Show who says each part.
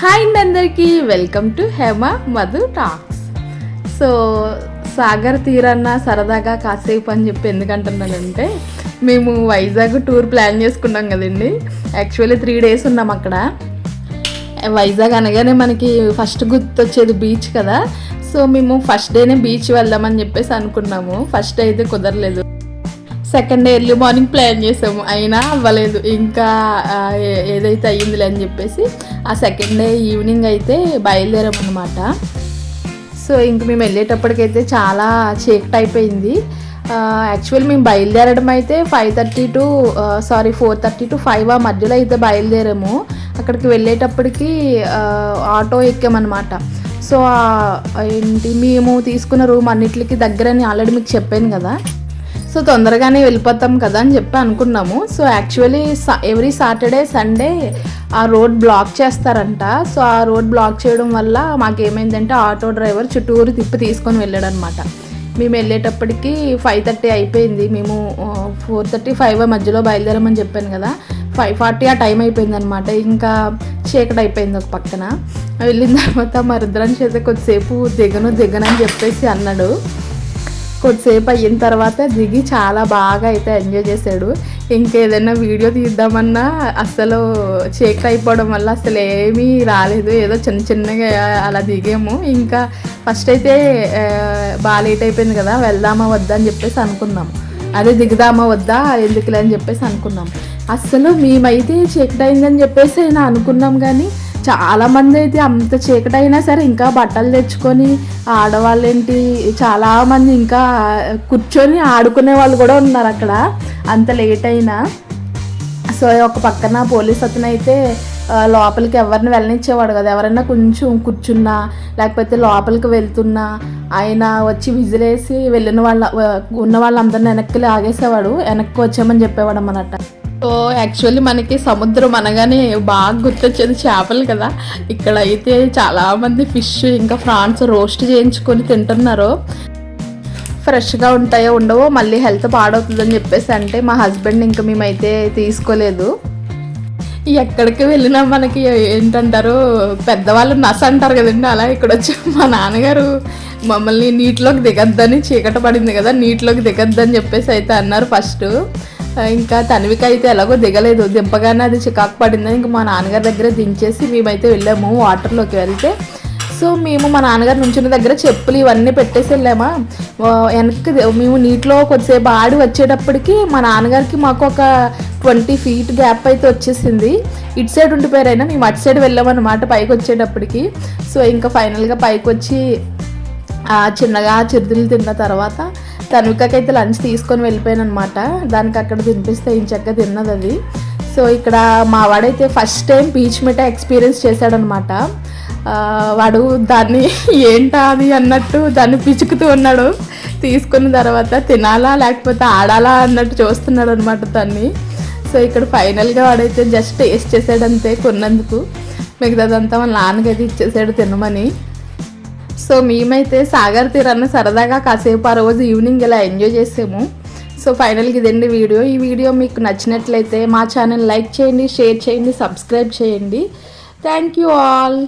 Speaker 1: Hi అండి అందరికీ. Welcome to Hema Madhu talks. So Sagar తీరన్న సరదాగా కాసేపు అని చెప్పి ఎందుకంటున్నానంటే మేము వైజాగ్ టూర్ ప్లాన్ చేసుకున్నాం కదండి. యాక్చువల్లీ త్రీ డేస్ ఉన్నాం అక్కడ. వైజాగ్ అనగానే మనకి ఫస్ట్ గుర్తొచ్చేది బీచ్ కదా. సో మేము ఫస్ట్ డేనే బీచ్ వెళ్దామని చెప్పేసి అనుకున్నాము. ఫస్ట్ అయితే కుదరలేదు. Second day early morning plan చేసాము. అయినా అవ్వలేదు. ఇంకా ఏదైతే అయ్యిందిలే అని చెప్పేసి ఆ సెకండ్ డే ఈవినింగ్ అయితే బయలుదేరామన్నమాట. సో ఇంక మేము వెళ్ళేటప్పటికైతే చాలా చీకటి అయిపోయింది యాక్చువల్ మేము బయలుదేరడం అయితే five thirty to sorry four thirty to five ఆ మధ్యలో అయితే బయలుదేరాము. అక్కడికి వెళ్ళేటప్పటికి ఆటో ఎక్కామన్నమాట. సో ఏంటి మేము తీసుకున్న రూమ్ అన్నిటికి దగ్గరని ఆల్రెడీ మీకు చెప్పాను కదా. సో తొందరగానే వెళ్ళిపోతాం కదా అని చెప్పి అనుకున్నాము. So actually every Saturday Sunday ఆ రోడ్ బ్లాక్ చేస్తారంట. సో ఆ రోడ్ బ్లాక్ చేయడం వల్ల మాకేమైందంటే ఆటో డ్రైవర్ చుట్టూరు తిప్పి తీసుకొని వెళ్ళాడు అనమాట మేము వెళ్ళేటప్పటికి ఫైవ్ థర్టీ అయిపోయింది. మేము ఫోర్ థర్టీ ఫైవ్ మధ్యలో బయలుదేరమని చెప్పాను కదా. ఫైవ్ ఫార్టీ ఆ టైం అయిపోయింది అనమాట ఇంకా చీకటి అయిపోయింది ఒక పక్కన. వెళ్ళిన తర్వాత మా రుద్రం చేత కొద్దిసేపు దిగను దిగనని అని చెప్పేసి అన్నాడు. కొద్దిసేపు అయిన తర్వాత దిగి చాలా బాగా అయితే ఎంజాయ్ చేశాడు. ఇంకేదైనా వీడియో తీద్దామన్నా అసలు చీకటి అయిపోవడం వల్ల అసలు ఏమీ రాలేదు. ఏదో చిన్న చిన్నగా అలా దిగాము. ఇంకా ఫస్ట్ అయితే బాగా లేట్ అయిపోయింది కదా వెళ్దామా వద్దా అని చెప్పేసి అనుకున్నాము అదే దిగుదామా వద్దా ఎందుకులే అని చెప్పేసి అనుకున్నాం. అస్సలు మేమైతే చీకటి అయిందని చెప్పేసి అయినా అనుకున్నాం కానీ చాలామంది అయితే అంత చీకటి అయినా సరే ఇంకా బట్టలు తెచ్చుకొని ఆడవాళ్ళేంటి చాలా మంది ఇంకా కూర్చొని ఆడుకునే వాళ్ళు కూడా ఉన్నారు అక్కడ. అంత లేట్ అయినా సో ఒక పక్కన పోలీస్ అతను అయితే లోపలికి ఎవరిని వెళ్ళనిచ్చేవాడు కదా. ఎవరైనా కొంచెం కూర్చున్నా లేకపోతే లోపలికి వెళ్తున్నా ఆయన వచ్చి విజిలేసి వెళ్ళిన వాళ్ళ ఉన్న వాళ్ళందరిని వెనక్కి లాగేసేవాడు. వెనక్కి వచ్చామని చెప్పేవాడు అన్నమాట సో యాక్చువల్లీ మనకి సముద్రం అనగానే బాగా గుర్తొచ్చేది చేపలు కదా. ఇక్కడ అయితే చాలామంది ఫిష్ ఇంకా ఫ్రాన్స్ రోస్ట్ చేయించుకొని తింటున్నారు. ఫ్రెష్గా ఉంటాయో ఉండవో మళ్ళీ హెల్త్ పాడవుతుందని చెప్పేసి అంటే మా హస్బెండ్ ఇంకా మేమైతే తీసుకోలేదు. ఎక్కడికి వెళ్ళినా మనకి ఏంటంటారు పెద్దవాళ్ళు నస అంటారు కదండి అలా ఇక్కడ వచ్చి మా నాన్నగారు మమ్మల్ని నీటిలోకి దిగద్దని చీకట పడింది కదా నీటిలోకి దిగద్దని చెప్పేసి అయితే అన్నారు ఫస్ట్ ఇంకా తనవిక అయితే ఎలాగో దిగలేదు. దింపగానే అది చికాకు పడిందని ఇంకా మా నాన్నగారి దగ్గర దించేసి మేమైతే వెళ్ళాము వాటర్లోకి వెళ్తే. సో మేము మా నాన్నగారు నుంచున్న దగ్గర చెప్పులు ఇవన్నీ పెట్టేసి వెళ్ళామా. వెనక్కి మేము నీటిలో కొద్దిసేపు ఆడి వచ్చేటప్పటికి మా నాన్నగారికి మాకు ఒక ట్వంటీ ఫీట్ గ్యాప్ అయితే వచ్చేసింది. ఇటు సైడ్ ఉండిపోయారైనా మేము అటు సైడ్ వెళ్ళామన్నమాట పైకి వచ్చేటప్పటికి. సో ఇంకా ఫైనల్గా పైకి వచ్చి చిన్నగా చిరుదులు తిన్న తర్వాత తనుకకైతే లంచ్ తీసుకొని వెళ్ళిపోయాను అనమాట దానికి అక్కడ తినిపిస్తే ఇంచక్క తిన్నది అది. సో ఇక్కడ మా వాడైతే ఫస్ట్ టైం పీచ్ మిఠాయి ఎక్స్పీరియన్స్ చేశాడనమాట వాడు దాన్ని ఏంటా అది అన్నట్టు దాన్ని పిచుకుతూ ఉన్నాడు. తీసుకున్న తర్వాత తినాలా లేకపోతే ఆడాలా అన్నట్టు చూస్తున్నాడు అనమాట దాన్ని సో ఇక్కడ ఫైనల్గా వాడైతే జస్ట్ టేస్ట్ చేసాడంతే కొన్నందుకు. మిగతాదంతా వాళ్ళ నాన్నకైతే ఇచ్చేసాడు తినమని. సో మేమైతే సాగర్ తీరాన్ని సరదాగా కాసేపు ఆ రోజు ఈవినింగ్ ఇలా ఎంజాయ్ చేసాము. సో ఫైనల్గా ఇదండి వీడియో. ఈ వీడియో మీకు నచ్చినట్లయితే మా ఛానల్ లైక్ చేయండి షేర్ చేయండి సబ్స్క్రైబ్ చేయండి. Thank you all